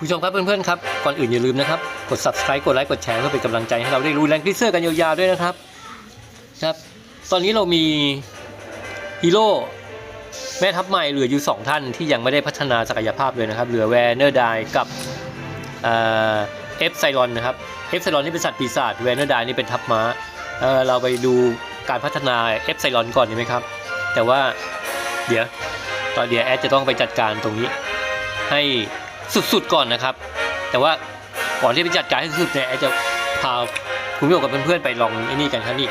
คุณผู้ชมครับเพื่อนๆครับก่อนอื่นอย่าลืมนะครับกด subscribe กดไลค์กดแชร์เพื่อเป็นกำลังใจให้เราได้รู้แรงพิเซอร์กันยาวๆด้วยนะครับครับ ตอนนี้เรามีฮีโร่แม่ทัพใหม่เหลืออยู่ 2 ท่านที่ยังไม่ได้พัฒนาศักยภาพเลยนะครับ เหลือแวร์เนอร์ไดกับเอฟไซรอนนะครับเอฟไซรอนนี่เป็นสัตว์ปีศาจแวร์เนอร์ไดนี่เป็นทัพม้าเเราไปดูการพัฒนาเอฟไซรอนก่อนดีไหมครับ แต่ว่าเดี๋ยวตอนเดี๋ยวแอดจะต้องไปจัดการตรงนี้ให้ สุดๆก่อนนะครับ แต่ว่าก่อนที่ไปจัดการให้สุดๆเนี่ยแอดจะพาคุณผู้ชมกับเพื่อนๆไปลองไอ้นี่กันครับนี่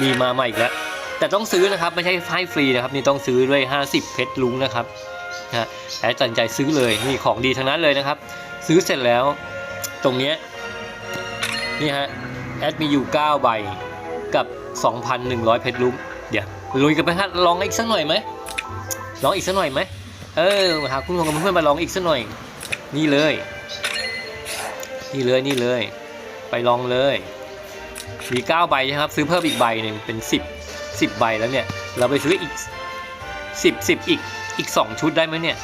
มีมาใหม่อีกแล้วแต่ต้องซื้อนะครับไม่ใช่ให้ฟรีนะครับนี่ต้องซื้อด้วย 50 เพชรลุงนะครับนะฮะแอดตัดใจซื้อเลยนี่ของดีทั้งนั้นเลยนะครับ ซื้อเสร็จแล้ว ตรงเนี้ยนี่ฮะแอดมีอยู่ 9 ใบกับ 2,100 เพชรลุงเดี๋ยวลุยกันไปฮะลองอีกสักหน่อยไหมลองอีกสักหน่อยไหม เออหาคุณผู้ชมกับเพื่อนมาลองอีกสักหน่อย นี่เลย นี่เลยนี่เลย ไปลองเลย มี9ใบนะครับ ซื้อเพิ่มอีกใบหนึ่งเป็น10 10ใบแล้วเนี่ย เราไปซื้ออีก10 10อีกอีก2ชุดได้ไหมเนี่ย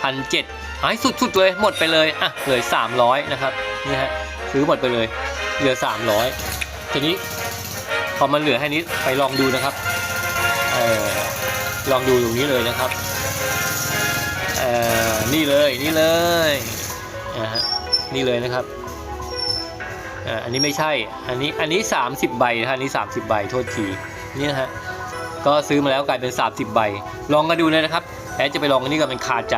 พันเจ็ดไอ้สุดๆเลยหมดไปเลยอะเหลือ300นะครับนี่ฮะซื้อหมดไปเลยเหลือ300ทีนี้พอมันเหลือแค่นี้ไปลองดูนะครับเออลองดูตรงนี้เลยนะครับ นี่เลยนี่เลยอ่าฮะนี่เลยนะครับอันนี้ไม่ใช่ อันนี้อันนี้ 30 ใบนะฮะอันนี้ 30 ใบโทษทีนี่นะฮะก็ซื้อมาแล้วกลายเป็น 30 ใบ ลองกันดูเลยนะครับแอดจะไปลองอันนี้กันเป็นคาใจ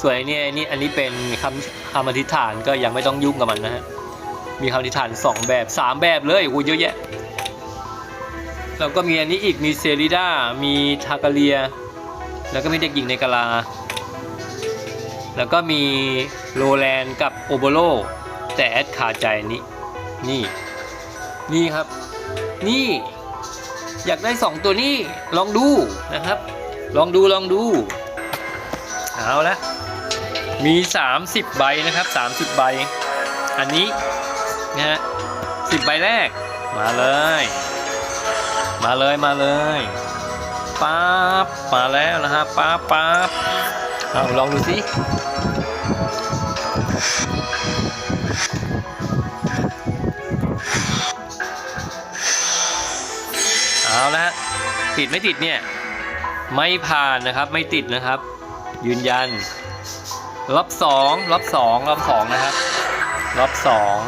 ส่วนอันนี้อันนี้อันนี้เป็นคำคำอธิษฐานก็ยังไม่ต้องยุ่งกับมันนะฮะมีคำอธิษฐาน 2 แบบ 3 แบบเลยโอ้เยอะแยะแล้วก็มีอันนี้อีกมีเซริด้ามีทากาเลีย แล้วก็มีเด็กหญิงในกาลา แล้วก็มีโรแลนกับโอโบโลแต่แอดขาดใจนี้ นี่ นี่ครับ นี่ อยากได้สองตัวนี้ลองดูนะครับ ลองดูลองดู เอาละมี 30 ใบนะครับ 30 ใบ อันนี้นะฮะสิบใบแรก มาเลย มาเลยมาเลยป๊าบมาแล้วนะฮะป๊าบป๊าบ เอาลองดูสิเอาละฮะติดไม่ติดเนี่ย ไม่ผ่านนะครับไม่ติดนะครับ ยืนยันรอบสองรอบสองรอบสองนะครับรอบสอง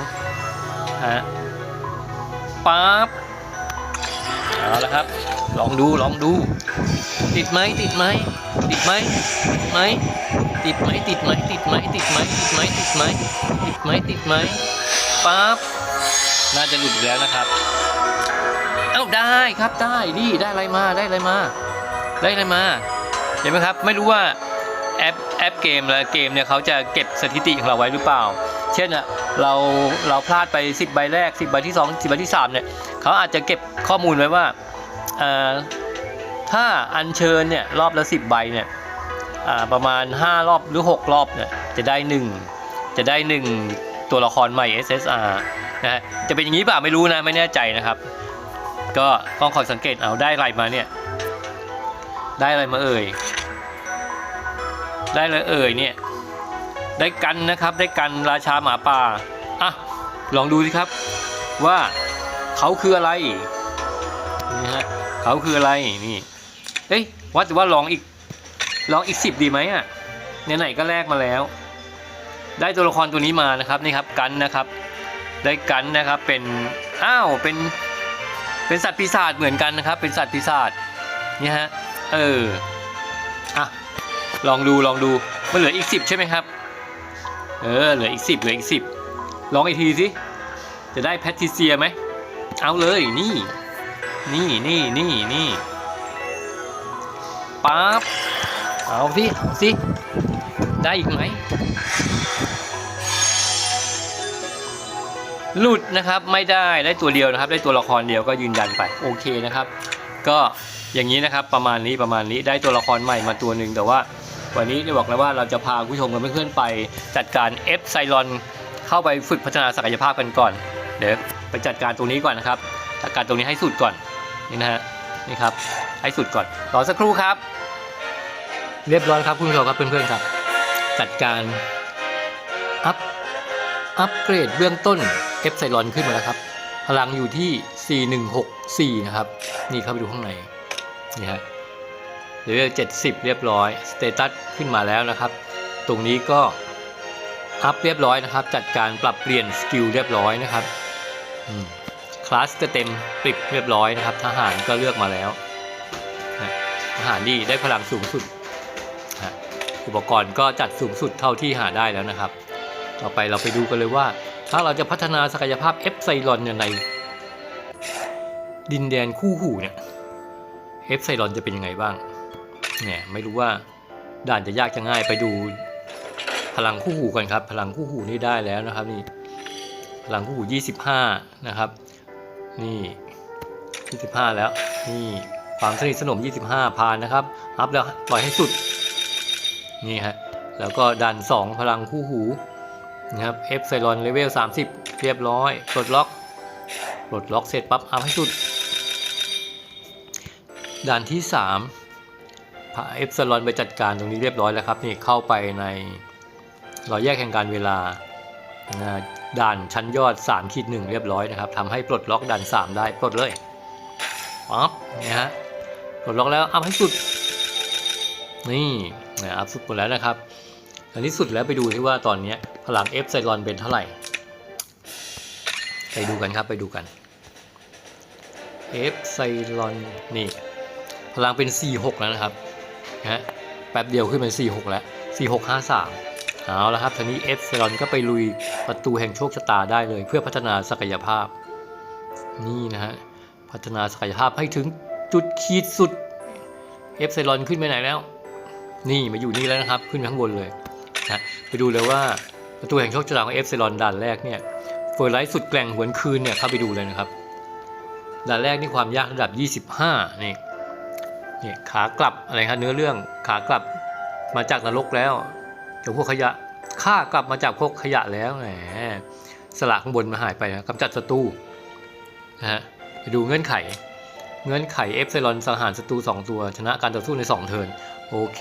ฮะปั๊บเอาละครับ ลองดูลองดู ติดไหมติดไหม ติดไหมไหมติดไหมติดไหมติดไหมติดไหมติดไหมติดไหมติดไหมติดไหมปั๊บน่าจะหลุดแล้วนะครับเอ้าได้ครับได้นี่ได้อะไรมาได้อะไรมาได้อะไรมาเห็นไหมครับไม่รู้ว่าแอปแอปเกมและเกมเนี่ยเขาจะเก็บสถิติของเราไว้หรือเปล่า เช่นอะเราเราพลาดไป 10 ใบแรก 10 ใบที่ 2 10 ใบที่ 3เนี่ยเขาอาจจะเก็บข้อมูลไว้ว่าอ่อ ถ้าอัญเชิญเนี่ยรอบละ 10 ใบเนี่ยประมาณ 5 รอบหรือ 6 รอบเนี่ยจะได้ 1 จะได้ 1 ตัวละครใหม่ SSR นะฮะจะเป็นอย่างนี้เปล่าไม่รู้นะ ไม่แน่ใจนะครับ ก็ต้องคอยสังเกตเอาได้อะไรมาเนี่ย ได้อะไรมาเอ่ย ได้เลยเอ่ยเนี่ย ได้กันนะครับ ได้กันราชาหมาป่าอะลองดูสิครับว่าเขาคืออะไรนี่ฮะเขาคืออะไรนี่ เอ้ยว่าแต่ว่าลองอีกลองอีกสิบดีไหมอะไหนๆก็แลกมาแล้ว ได้ตัวละครตัวนี้มานะครับนี่ครับกันนะครับ ได้กันนะครับเป็นอ้าวเป็นเป็นสัตว์ปีศาจเหมือนกันนะครับ เป็นสัตว์ปีศาจนี่ฮะเอออะลองดูลองดูมันเหลืออีกสิบใช่ไหมครับเออเหลืออีกสิบเหลืออีกสิบลองอีกทีสิจะได้แพทริเซียไหมเอาเลยนี่ นี่นี่นี่นี่ ปั๊บเอาสิเอาสิได้อีกไหมหลุดนะครับไม่ได้ได้ตัวเดียวนะครับ ได้ตัวละครเดียวก็ยืนยันไปโอเคนะครับ ก็อย่างนี้นะครับประมาณนี้ประมาณนี้ได้ตัวละครใหม่มาตัวหนึ่งแต่ว่า วันนี้ได้บอกแล้วว่าเราจะพาผู้ชมกับเพื่อนๆไปจัดการ F ไซลอนเข้าไปฝึกพัฒนาศักยภาพกันก่อน เดี๋ยวไปจัดการตรงนี้ก่อนนะครับจัดการตรงนี้ให้สุดก่อนนี่นะฮะ นี่ครับให้สุดก่อนรอสักครู่ครับ เรียบร้อยครับคุณผู้ชมครับเพื่อนๆครับ จัดการอัพอัพเกรดเบื้องต้นเอฟไซลอนขึ้นมาแล้วครับ พลังอยู่ที่ 4164 นะครับ นี่เข้าไปดูข้างในนี่ฮะเลเวล70 เรียบร้อยสเตตัสขึ้นมาแล้วนะครับ ตรงนี้ก็อัพเรียบร้อยนะครับ จัดการปรับเปลี่ยนสกิลเรียบร้อยนะครับ อืม คลาสก็เต็มปริบเรียบร้อยนะครับ ทหารก็เลือกมาแล้วนะทหารดีได้พลังสูงสุดนะอุปกรณ์ก็จัดสูงสุดเท่าที่หาได้แล้วนะครับ ต่อไปเราไปดูกันเลยว่า ถ้าเราจะพัฒนาศักยภาพเอฟไซลอนยังไงดินแดนคู่หูเนี่ยเอฟไซลอนจะเป็นยังไงบ้างเนี่ยไม่รู้ว่าด่านจะยากจะง่ายไปดูพลังคู่หูกันครับ พลังคู่หูนี่ได้แล้วนะครับนี่พลังคู่หู 25 นะครับ นี่ 25 แล้ว นี่ความสนิทสนม 25ผ่านนะครับ อัพแล้วปล่อยให้สุด นี่ฮะ แล้วก็ดัน 2 พลังคู่หูนะครับเอฟไซลอนเลเวล 30 เรียบร้อยปลดล็อกปลดล็อกเสร็จปั๊บอัพให้สุด ด่านที่3พาเอฟไซลอนไปจัดการตรงนี้เรียบร้อยแล้วครับ นี่เข้าไปในรอยแยกแห่งการเวลานะ ด่านชั้นยอด3ขีด1เรียบร้อยนะครับทำให้ปลดล็อกด่าน 3 ได้ปลดเลยปั๊บนี่ฮะปลดล็อกแล้วอัพให้สุด นี่นะอัพสุดหมดแล้วนะครับอันนี้สุดแล้วไปดูที่ว่าตอนนี้พลังเอฟไซลอนเป็นเท่าไหร่ ไปดูกันครับไปดูกันเอฟไซลอนนี่พลังเป็น 46 แล้วนะครับนะฮะแป๊บเดียวขึ้นเป็น46 แล้ว 4653 เอาละครับทีนี้เอฟไซลอนก็ไปลุยประตูแห่งโชคชะตาได้เลย เพื่อพัฒนาศักยภาพ นี่นะฮะพัฒนาศักยภาพให้ถึงจุดขีดสุดเอฟไซลอนขึ้นไปไหนแล้ว นี่มาอยู่นี่แล้วนะครับ ขึ้นข้างบนเลยนะไปดูเลยว่าประตูแห่งโชคชะตาของเอฟไซลอนด่านแรกเนี่ยเฟอร์ไลท์สุดแกร่งหวนคืนเนี่ยเข้าไปดูเลยนะครับด่านแรกนี่ความยากระดับ 25นี่นี่ขากลับอะไรครับเนื้อเรื่องขากลับมาจากนรกแล้ว จากพวกขยะข้ากลับมาจากพวกขยะแล้วแหมสละข้างบนมาหายไปนะกำจัดศัตรูนะฮะไปดูเงื่อนไข เงื่อนไขเอฟไซลอนสังหารศัตรู2ตัว ชนะการต่อสู้ใน 2 เทิร์นโอเค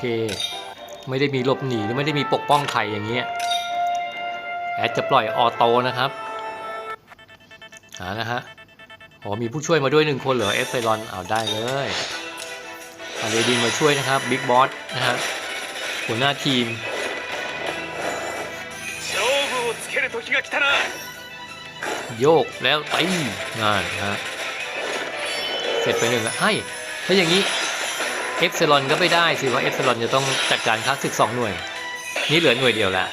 ไม่ได้มีหลบหนีหรือไม่ได้มีปกป้องใครอย่างเงี้ยแอดจะปล่อยออโต้นะครับอ่านะฮะอ๋อมีผู้ช่วยมาด้วยหนึ่งคนเหรอเอฟไซลอนเอาได้เลยอาเรดินมาช่วยนะครับบิ๊กบอสนะฮะหัวหน้าทีม โยกแล้วไปงานฮะเสร็จไปหนึ่งแล้วไอ้ถ้าอย่างนี้เอฟเซลอนก็ไม่ได้สิว่าเอฟเซลอนจะต้องจัดการค้าสสิกสองหน่วย นี่เหลือหน่วยเดียวแล้ว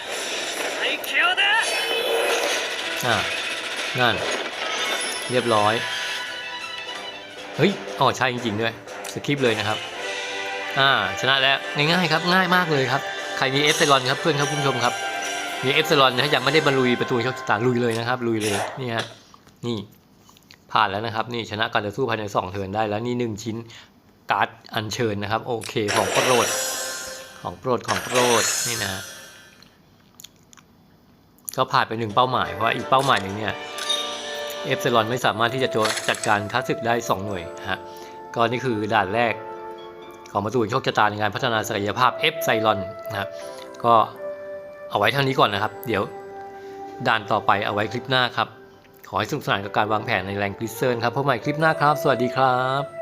อ่านั่น เรียบร้อย เฮ้ยอ๋อใช่จริงๆด้วยสคริปเลยนะครับ อ่า ชนะแล้ว ง่ายๆครับ ง่ายมากเลยครับ ใครมีเอฟเซลอนครับเพื่อนครับคุณผู้ชมครับ มีเอฟไซลอนถ้ายังไม่ได้บรรลุยประตูโชคชะตาลุยเลยนะครับ ลุยเลยนี่ฮะนี่ผ่านแล้วนะครับ นี่ชนะการต่อสู้ภายในสองเทิร์นได้แล้วนี่หนึ่งชิ้นการ์ดอัญเชิญนะครับ โอเคของโปรดของโปรดของโปรดนี่นะฮะก็ผ่านไปหนึ่งเป้าหมายเพราะอีกเป้าหมายหนึ่งเนี่ยเอฟเซลอนไม่สามารถที่จะจัดการค้าศึกได้ 2 หน่วยฮะก็นี่คือด่านแรกของประตูโชคชะตาในการพัฒนาศักยภาพเอฟไซลอนนะครับก็ เอาไว้เท่านี้ก่อนนะครับ เดี๋ยวด่านต่อไปเอาไว้คลิปหน้าครับ ขอให้สนุกสนานกับการวางแผนในแรงกริสเซิลครับพบใหม่คลิปหน้าครับ สวัสดีครับ